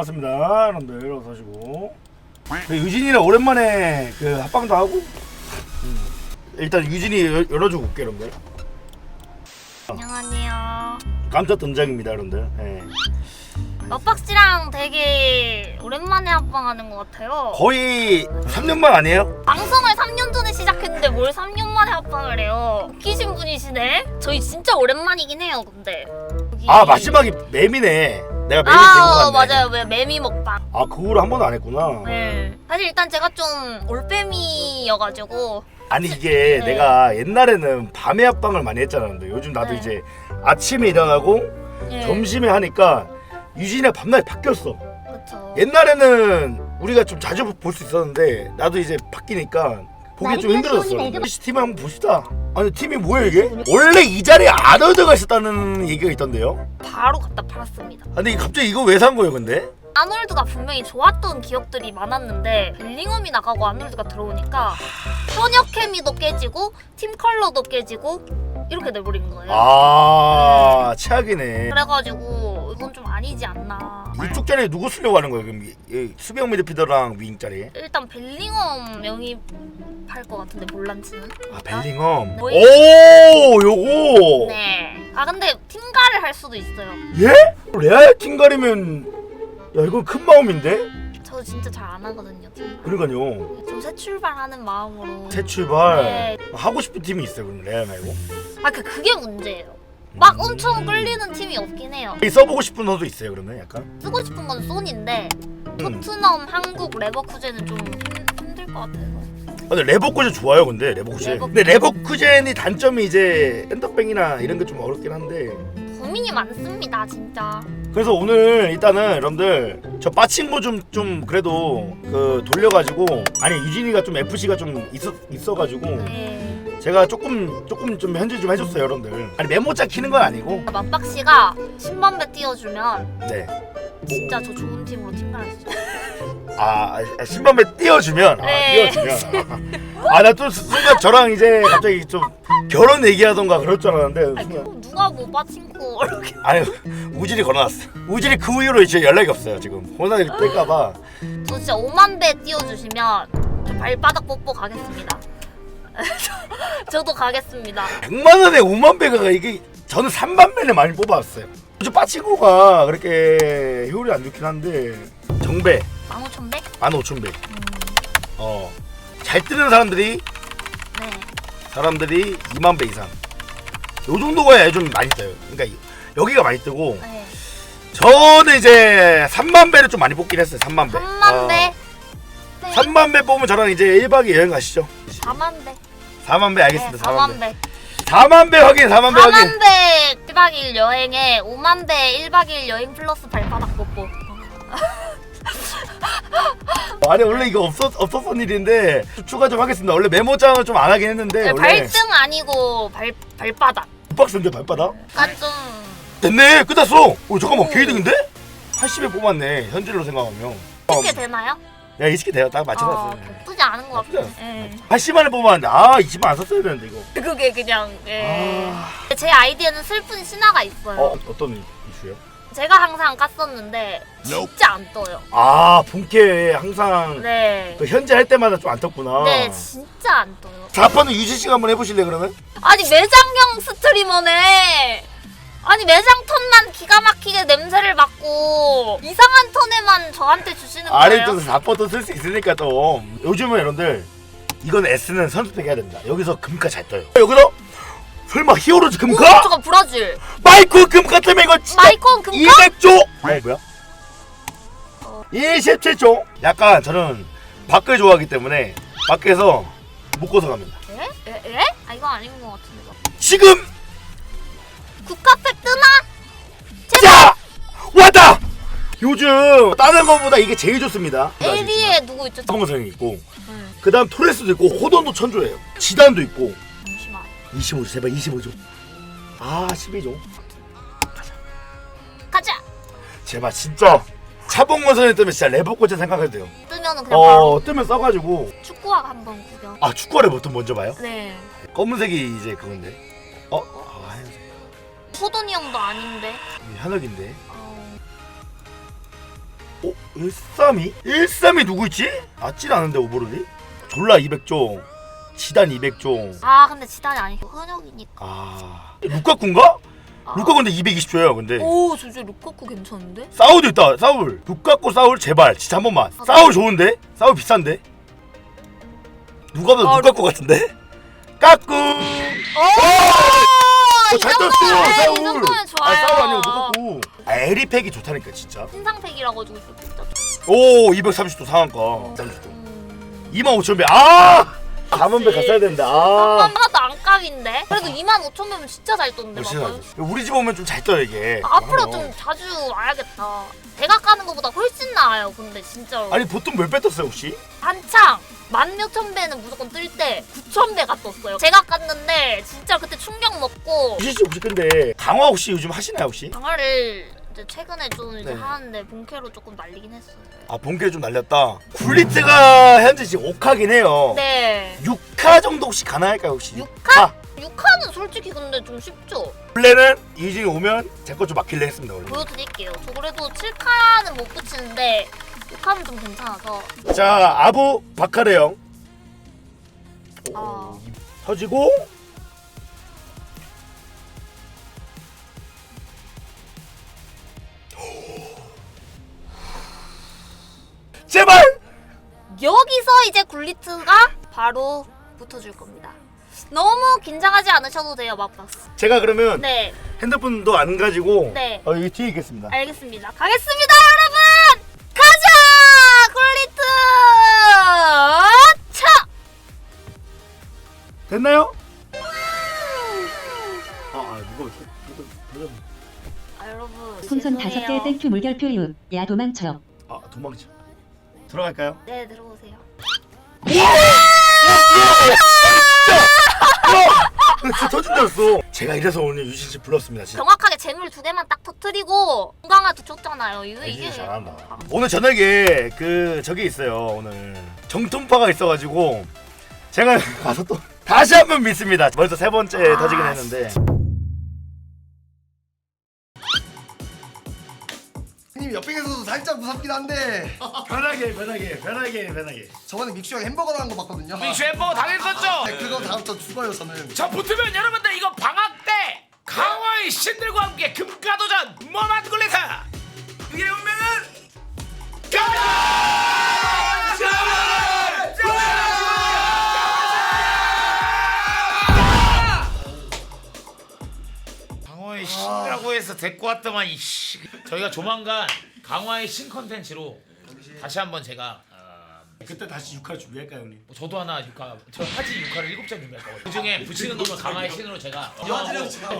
반갑습니다 여러분들 어서 오시고 네, 유진이랑 오랜만에 그 합방도 하고 음. 일단 유진이 열- 열어주고 올게 여러분들 안녕하세요. 깜짝 등장입니다 여러분들 예. 먹박씨랑 되게 오랜만에 합방하는 것 같아요. 거의 3년만 아니에요? 방송을 3년 전에 시작했는데 뭘 3년 만에 합방을 해요? 웃기신 분이시네? 저희 진짜 오랜만이긴 해요, 근데. 여기- 아 마지막이 매미네 내가 매미 아, 된거 같네 맞아요. 왜 매미 먹방. 아 그거를 한 번도 안 했구나 네. 사실 일단 제가 좀 올빼미여가지고 아니 이게 네. 내가 옛날에는 밤에 합방을 많이 했잖아 근데 요즘 나도 네. 이제 아침에 일어나고 네. 점심에 하니까 유진이랑 밤낮이 바뀌었어 그렇죠. 옛날에는 우리가 좀 자주 볼 수 있었는데 나도 이제 바뀌니까 보기 좀 힘들었어. 팀 한번 봅시다. 아니 팀이 뭐야 이게? 원래 이 자리에 아너드가 있었다는 얘기가 있던데요. 바로 갖다 팔았습니다. 아, 근데 이- 갑자기 이거 왜 산 거예요, 근데? 아놀드가 분명히 좋았던 기억들이 많았는데 벨링엄이 나가고 아놀드가 들어오니까 현역 케미도 깨지고 팀 컬러도 깨지고 이렇게 돼버린 거예요. 아 최악이네. 그래가지고 이건 좀 아니지 않나. 이쪽 자리에 누구 쓰려고 하는 거예요? 그럼 이- 이 수비형 미드피더랑 윙 자리에? 일단 벨링엄 영입할 것 같은데 볼란치는. 아 벨링엄. 뭐- 오 요거. 네. 아 근데 팀가를 할 수도 있어요. 예? 레알 팀가리면 야 이건 큰 마음인데? 저 진짜 잘 안 하거든요 팀. 그러니까요. 좀 새 출발하는 마음으로. 새 출발. 네. 하고 싶은 팀이 있어요, 그럼 레알 말고. 아 그 그게 문제예요. 막 엄청 끌리는 팀이 없긴 해요. 이 써보고 싶은 선수 있어요 그러면 약간? 쓰고 싶은 건 소니인데 음. 토트넘, 한국, 레버쿠젠은 좀 힘, 힘들 것 같아서. 아, 근데 레버쿠젠 좋아요 근데 레버쿠젠 레버쿠젠. 근데 레버쿠젠이 단점이 이제 엔더뱅이나 이런 게 좀 어렵긴 한데 고민이 많습니다 진짜. 그래서 오늘 일단은 여러분들 저 빠친거 좀 좀 그래도 그 돌려가지고 아니 유진이가 좀 FC가 좀 있어, 있어가지고 네. 제가 조금 조금 좀 현질 좀 해줬어요 여러분들 아니 메모장 키는 건 아니고 맞박 씨가 10만 배 띄워주면 네. 진짜 저 좋은 팀으로 팀갈할 수 있어요. 아, 아, 신발에 띄워주면, 아, 네. 띄워주면. 아, 나또 순간 저랑 이제 갑자기 좀 결혼 얘기하던가 그럴 줄 알았는데, 순간. 누가 뭐 빠친코 이렇게. 아니, 우진이 걸어놨어. 우진이 그 이후로 이제 연락이 없어요, 지금. 혼자 뺄까봐. 저 진짜 5만 배 띄워주시면 저 발바닥 뽀뽀 가겠습니다. 저- 저도 가겠습니다. 100만 원에 5만 배가 이게, 저는 3만 배를 많이 뽑아왔어요. 저 빠친구가 그렇게 효율이 안 좋긴 한데, 정배, 15,000배? 15,000배. 음, 어. 잘 뜨는 사람들이, 네. 사람들이 2만 배 이상. 요 정도가 좀 많이 떠요. 그러니까 이- 여기가 많이 뜨고, 네. 저는 이제 3만 배를 좀 많이 뽑긴 했어요. 3만 배. 3만 배? 어, 3만 배 뽑으면 저랑 이제 1박 2일 여행 가시죠. 4만 배? 4만 배 알겠습니다. 네, 4만, 4만 배. 배. 4만 배 확인. 4만 배 확인. 4만 배 1박 2일 여행에 5만 배 1박 2일 여행 플러스 발바닥 뽀뽀. 아니 원래 이거 없었 없었던 일인데 추가 좀 하겠습니다. 원래 메모장을 좀 안 하긴 했는데 네, 원래 발등 아니고 발 발바닥. 박스인데 발바닥. 그러니까 좀 됐네. 끝났어. 오 잠깐만 오. 게이득인데? 80에 뽑았네. 현질로 생각하면. 어, 쉽게 되나요? 야 20개 돼요. 딱 맞춰놨어. 어, 나쁘지 않은 것 나쁘지 같아요. 않았어. 예. 80만에 뽑았는데 아 20만 안 썼어야 되는데 이거. 그게 그냥 예. 아. 제 아이디에는 슬픈 신화가 있어요. 어 어떤 이슈요? 제가 항상 깠었는데 진짜 안 떠요. 아 본캐 항상 네. 그 현재 할 때마다 좀 안 떴구나. 네, 진짜 안 떠요. 4번은 유진 씨가 한번 해보실래 그러면? 아니 매장형 스트리머네. 아니 매장 턴만 기가 막히게 냄새를 맡고 이상한 턴에만 저한테 주시는 거예요. 아래 또 4번도 쓸 수 있으니까 또 요즘은 여러분들 이건 S는 선수팩 해야 됩니다. 여기서 금가 잘 떠요. 여기서 설마 히어로즈 오, 금가? 저거 브라질. 마이크 금가 때문에 이거 진짜 마이콘 금가? 200조? 아니 뭐야? 어. 27조? 약간 저는 밖을 좋아하기 때문에 밖에서 묶어서 갑니다. 에? 에? 에? 아 이건 아닌 것 같은데. 지금 국카팩 뜨나? 자 왔다. 요즘 다른 거보다 이게 제일 좋습니다. 에리에 누구 있죠? 성성이 있고 응. 그 다음 토레스도 있고 호돈도 천조예요 지단도 있고 잠시만. 25조 제발 25조 아 12조 가자. 제발 진짜 차봉원선에 뜨면 진짜 레버코치 생각해도 돼요 뜨면은 그냥 바로 어 뜨면 써가지고 축구화 한번 구경. 아 축구화를 보통 먼저 봐요? 네. 검은색이 이제 그건데 어? 호돈이 형도 아닌데. 이 현역인데 어... 어? 132? 132 누구 있지? 맞진 않은데 오버롤이? 졸라 200종 지단 200종 아 근데 지단이 아니고 현역이니까. 아 루카쿠인가? 아. 루카쿠 근데 220조예요 근데 오 진짜 루카쿠 괜찮은데? 사울도 있다 사울 루카쿠 사울 제발 진짜 한 번만 아, 사울 좋은데? 사울 비싼데? 누가 봐도 아, 루카쿠 같은데? 까꿍 오! 어, 잘 떴어 사울 좋아요. 아 사울 아니고 루카쿠 아 에리팩이 좋다니까 진짜 신상팩이라 가지고 진짜. 오 230도 상한가 30도 음. 25,000배 아 4만배 갔어야 되는데 아 하나도 안 값인데? 그래도 2만 5천 배면 진짜 잘 떴는데 맞아요? 우리 집 오면 좀 잘 떠요 이게 아, 앞으로 어. 좀 자주 와야겠다. 제가 까는 것보다 훨씬 나아요. 근데 진짜로 아니 보통 몇 배 떴어요 혹시? 한창 만 몇천 배는 무조건 뜰 때 9천 배가 떴어요. 제가 깠는데 진짜 그때 충격 먹고 유진 씨 혹시 근데 강화 혹시 요즘 하시나요 혹시? 강화를 이제 최근에 좀 이제 네. 하는데 본캐로 조금 날리긴 했어요. 아 본캐 좀 날렸다 굴리트가 현재 지금 5카긴 해요 네. 6카 정도 혹시 가능할까요 혹시? 6카? 6카는 솔직히 근데 좀 쉽죠. 원래는 유진이 오면 제 거 좀 막힐래 했습니다 원래 보여드릴게요. 저 그래도 7카는 못 붙이는데 6카는 좀 괜찮아서 자 아부 바카레 형 아. 터지고 여기서 이제 굴리트가 바로 붙어줄 겁니다. 너무 긴장하지 않으셔도 돼요, 막박스. 제가 그러면 네, 핸드폰도 안 가지고 네. 어, 여기 뒤에 있겠습니다 알겠습니다. 가겠습니다, 여러분! 가자! 굴리트! 차! 됐나요? 아, 아 누가 누가 누가 아, 여러분. 풍선 다섯 죄송해요. 개 땡큐 물결표 이후 야 도망쳐 아 도망쳐 들어갈까요? 네, 들어오세요. 진짜 터진 줄 알았어 제가 이래서 오늘 유진 씨 불렀습니다 진짜 정확하게 재물 두 개만 딱 터트리고 건강한테 줬잖아요. 이거 유진 이게. 씨 잘한다 오늘 저녁에 그 저기 있어요 오늘 정통파가 있어가지고 제가 가서 또 다시 한 번 믿습니다 벌써 세 번째 아, 터지긴 했는데 형님 옆에서도 살짝 무섭긴 한데 편하게 편하게 편하게 편하게 저번에 믹슈 형 햄버거 나간 거 봤거든요. 믹슈 햄버거 당했었죠? 네, 그거 다음 저 죽어요 저는. 저 붙으면 여러분들 이거 방학 때 강화의 신들과 함께 금가도전 뭐만 굴리타 이게 운명은 강화 데리고 왔더만 이씨 저희가 조만간 강화의 신 컨텐츠로 다시 한번 제가 어, 그때 다시 6화 준비할까요 형님? 뭐 저도 하나 육화 저 하지 육화를 일곱 장 준비할 거거든요. 그 중에 붙이는 놈을 강화의 신으로 제가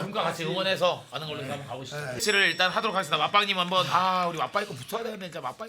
금과 같이 응원해서 가는 걸로 한번 가보시죠. 배치를 일단 하도록 하겠습니다. 맞빵님 한번 아 우리 맞빵이 거 붙어야 되는데 진짜 맞빵.